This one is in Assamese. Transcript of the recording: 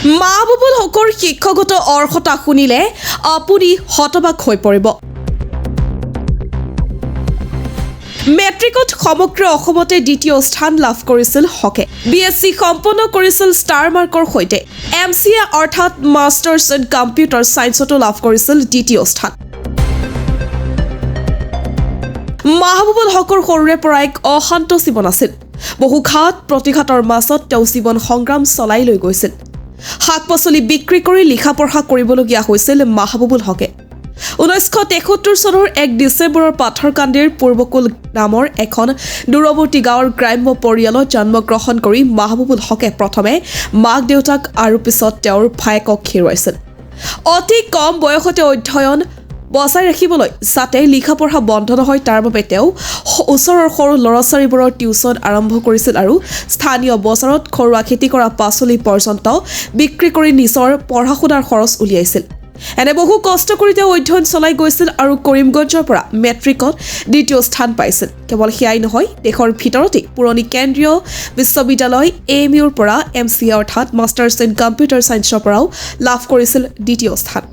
মাহবুবুল হকৰ শিক্ষাগত অৰ্হতা শুনিলে আপুনি হতবাক হৈ পৰিব। মেট্ৰিকত সমগ্ৰ অসমতে দ্বিতীয় স্থান লাভ কৰিছিল হকে। বি এছ চি সম্পন্ন কৰিছিল ষ্টাৰ মাৰ্কৰ সৈতে। এম চি এ অৰ্থাৎ মাষ্টাৰ্ছ ইন কম্পিউটাৰ ছায়েন্সতো লাভ কৰিছিল দ্বিতীয় স্থান। মাহবুবুল হকৰ সৰুৰে পৰা এক অশান্ত জীৱন আছিল। বহু ঘাত প্ৰতিঘাতৰ মাজত তেওঁ জীৱন সংগ্ৰাম চলাই লৈ গৈছিল। শাক পাচলি বিক্ৰী কৰি লিখা পঢ়া কৰিবলগীয়া হৈছিল মাহবুবুল হকে। ঊনৈছশ তেসত্তৰ চনৰ এক ডিচেম্বৰৰ পাথৰকান্দিৰ পূৰ্বকুল নামৰ এখন দূৰৱৰ্তী গাঁৱৰ গ্ৰাম্য পৰিয়ালত জন্মগ্ৰহণ কৰি মাহবুবুল হকে প্ৰথমে মাক দেউতাক আৰু পিছত তেওঁৰ ভায়েকক হেৰুৱাইছিল অতি কম বয়সতে অধ্যয়ন বচাই ৰাখিবলৈ যাতে লিখা পঢ়া বন্ধ নহয় তাৰ বাবে তেওঁ ওচৰৰ সৰু ল'ৰা ছোৱালীবোৰৰ টিউচন আৰম্ভ কৰিছিল আৰু স্থানীয় বজাৰত ঘৰুৱা খেতি কৰা পাচলি পৰ্যন্ত বিক্ৰী কৰি নিজৰ পঢ়া শুনাৰ খৰচ উলিয়াইছিল। এনে বহু কষ্ট কৰি তেওঁ অধ্যয়ন চলাই গৈছিল আৰু কৰিমগঞ্জৰ পৰা মেট্ৰিকত দ্বিতীয় স্থান পাইছিল। কেৱল সেয়াই নহয় দেশৰ ভিতৰতেই পুৰণি কেন্দ্ৰীয় বিশ্ববিদ্যালয় এম ইউৰ পৰা এম চি এ অৰ্থাৎ মাষ্টাৰ্ছ ইন কম্পিউটাৰ ছায়েন্সৰ পৰাও লাভ কৰিছিল দ্বিতীয় স্থান।